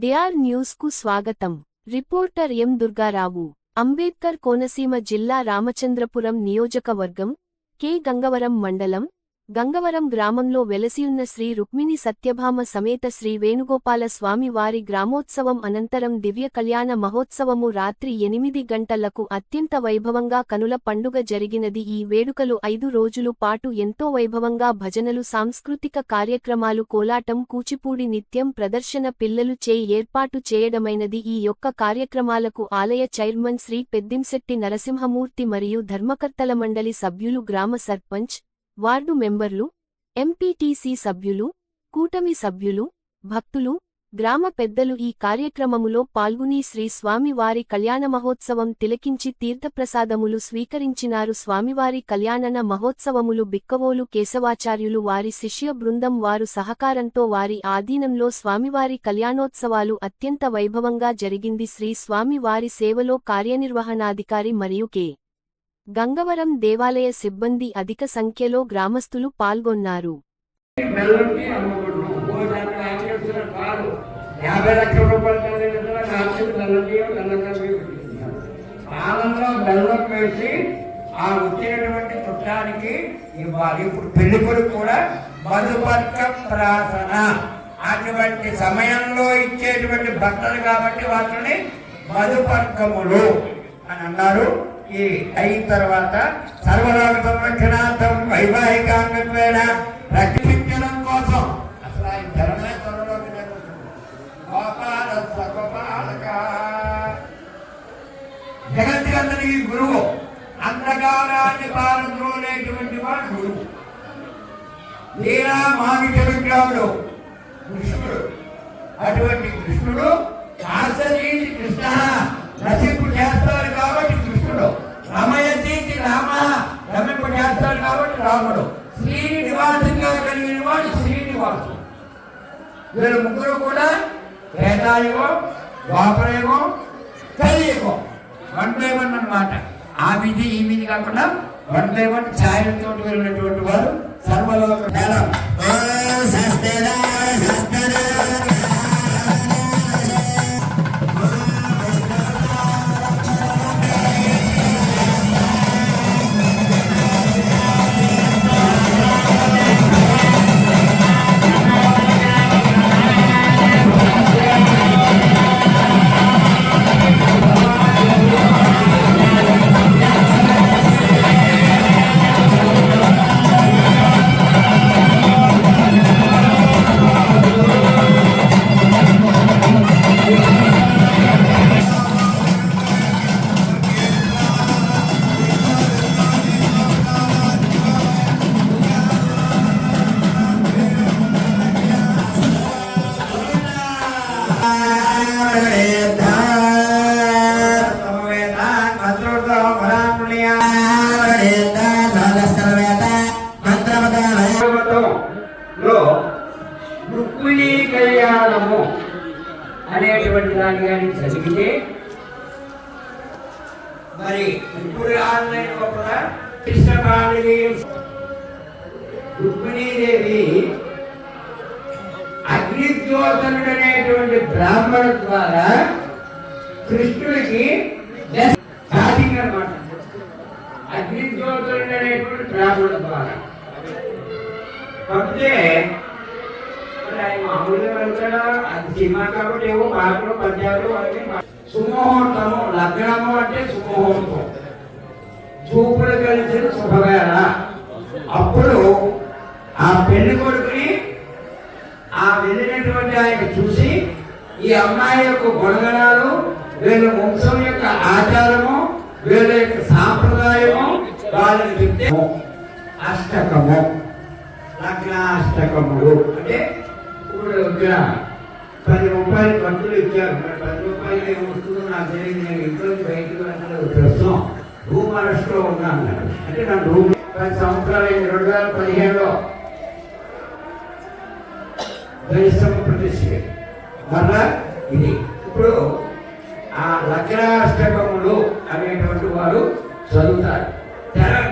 DR న్యూస్కు స్వాగతం. Reporter M Durgarao Ambedkar Konaseema జిల్లా రామచంద్రపురం నియోజకవర్గం కె గంగవరం మండలం గంగవరం గ్రామంలో వెలసియున్న శ్రీ రుక్మిణి సత్యభామ సమేత శ్రీ వేణుగోపాల స్వామి వారి గ్రామోత్సవం అనంతరం దివ్య కళ్యాణ మహోత్సవము రాత్రి ఎనిమిది గంటలకు అత్యంత వైభవంగా కనుల పండుగ జరిగినది. ఈ వేడుకలు ఐదు రోజులు పాటు ఎంతో వైభవంగా భజనలు సాంస్కృతిక కార్యక్రమాలు కోలాటం కూచిపూడి నిత్యం ప్రదర్శన పిల్లలు చేయి ఏర్పాటు చేయడమైనది. ఈ యొక్క కార్యక్రమాలకు ఆలయ చైర్మన్ శ్రీ పెద్దింశెట్టి నరసింహమూర్తి మరియు ధర్మకర్తల మండలి సభ్యులు గ్రామ సర్పంచ్ వార్డు మెంబర్లు ఎంపీటీసీ సభ్యులు కూటమి సభ్యులు భక్తులు గ్రామ పెద్దలు ఈ కార్యక్రమములో పాల్గొని శ్రీ స్వామివారి కళ్యాణ మహోత్సవం తిలకించి తీర్థప్రసాదములు స్వీకరించినారు. స్వామివారి కళ్యాణన మహోత్సవములు బిక్కవోలు కేశవాచార్యులు వారి శిష్య బృందం వారు సహకారంతో వారి ఆధీనంలో స్వామివారి కళ్యాణోత్సవాలు అత్యంత వైభవంగా జరిగింది. శ్రీ స్వామివారి సేవలో కార్యనిర్వహణాధికారి మరియు కె. గంగవరం దేవాలయ సిబ్బంది అధిక సంఖ్యలో గ్రామస్తులు పాల్గొన్నారు. ఆ వచ్చినటువంటి చుట్టానికి ఇవ్వాలి. ఇప్పుడు పెళ్ళి కొడుకు కూడా మధుపర్క ప్రాసన అటువంటి సమయంలో ఇచ్చేటువంటి భర్తలు కాబట్టి వాటిని మధుపర్కములు అని అన్నారు. ఈ అయిన తర్వాత సర్వలోక సంరక్షణార్థం వైవాహికాంగత్వేన రక్షించడం కోసం. అసలు ఆయన ధర్మే త్వరలోకి జరుగుతుంది గోపాల సగోపాలక జగత్తుకందరికి గురువు అంధకారాన్ని పారద్రోలేటువంటి వాడు గురువు. వీరా మామిట విగ్రహుడు కృష్ణుడు. అటువంటి కృష్ణుడు ఆసరి కాబట్టి రాముడు శ్రీనివాసంగా కలిగిన వాడు శ్రీనివాసుడు. వీళ్ళు ముగ్గురు కూడా వేదాయుగం ద్వాపరయుగం కలియుగం. వన్ బై వన్ అనమాట ఆ విధి ఈ విధి కాకుండా వన్ బై వన్ ఛాయలతో వెళ్ళినటువంటి వారు సర్వలోక కళ్యాణము అనేటువంటి దాన్ని కానీ చదివితే మరి ఇప్పుడు ఆన్లైన్ లోపల రుక్మిణీదేవి అగ్నిద్యోతనుడు అనేటువంటి బ్రాహ్మణ ద్వారా కృష్ణుడికి స్టార్టింగ్ అనమాట అగ్నిజ్యోతుడు అనేటువంటి బ్రాహ్మణ ద్వారా. కాకపోతే మరి ఆయన మామూలుగా వెళ్తాడా అది సినిమా కాబట్టి ఏవో పాటలు పద్యాలు సుముహూర్తము లగ్నము అంటే సుముహూర్తం చూపులు కలిసిన శుభవేళ అప్పుడు ఆ పెళ్ళి కొడుకుని ఆ వెళ్ళినటువంటి ఆయన చూసి ఈ అమ్మాయి యొక్క గుణగణాలు వీళ్ళ వంశం యొక్క ఆచారము వీళ్ళ యొక్క సాంప్రదాయము వాళ్ళకి చెప్తే అష్టకము లగ్నాష్టకములు అంటే కూడా ఇక్కడ పది రూపాయలు ఖర్చులు ఇచ్చారు. మరి పది రూపాయలు ఏం వస్తుందో నాకు తెలియదు. నేను ఇంట్లో బయటకు వెళ్ళలేదు ప్రస్తుతం రూమ్ అరెస్ట్ ఉన్నాను అంటే నా రూమ్ పది సంవత్సరాలు రెండు వేల పదిహేడులో పరిశ్రమ ప్రతిష్ఠ. మరలా ఇది. ఇప్పుడు ఆ లగ్నాష్టకములు అనేటువంటి వారు చదువుతారు.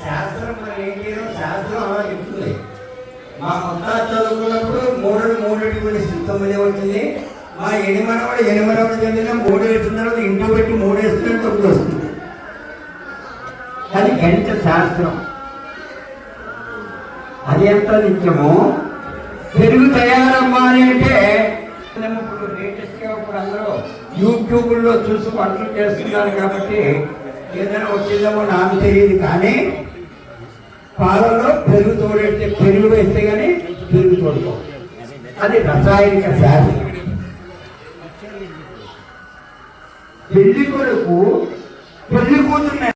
శాస్త్రం మరి ఏం లేదు శాస్త్రం అలా చెప్తుంది మా కొత్త చదువుకున్నప్పుడు మూడు మూడటి కూడా తొమ్మిది వచ్చింది మా ఎనిమనవాడు ఎనిమనవాడు చదివిన మూడు వేసిన తర్వాత ఇంట్లో పెట్టి మూడు వేస్తున్న తొమ్మిది వస్తుంది కానీ గణిత శాస్త్రం అది ఎంత నిత్యము పెరుగు తయారమ్మా అని అంటే ఇప్పుడు లేటెస్ట్గా ఇప్పుడు అందరూ యూట్యూబ్లో చూసి పంటలు చేస్తున్నారు కాబట్టి ఏదైనా వచ్చేదేమో నాకు తెలియదు కానీ పాలలో పెరుగు తోడేస్తే పెరుగు వేస్తే కానీ పెరుగు తోడుకో అది రసాయనిక శాస్త్రం పెళ్ళి కొడుకు పెళ్ళి కూతురు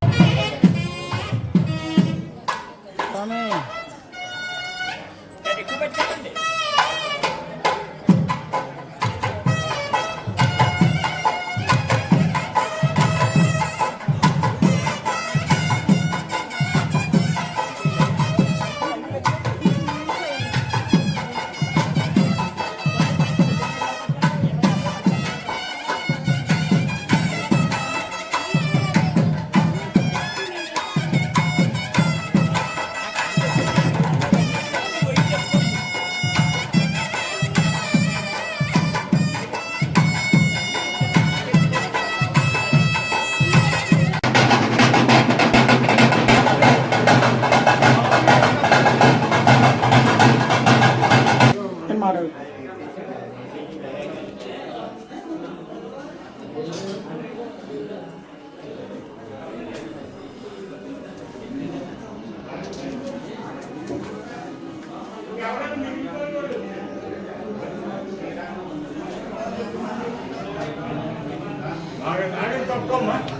coma.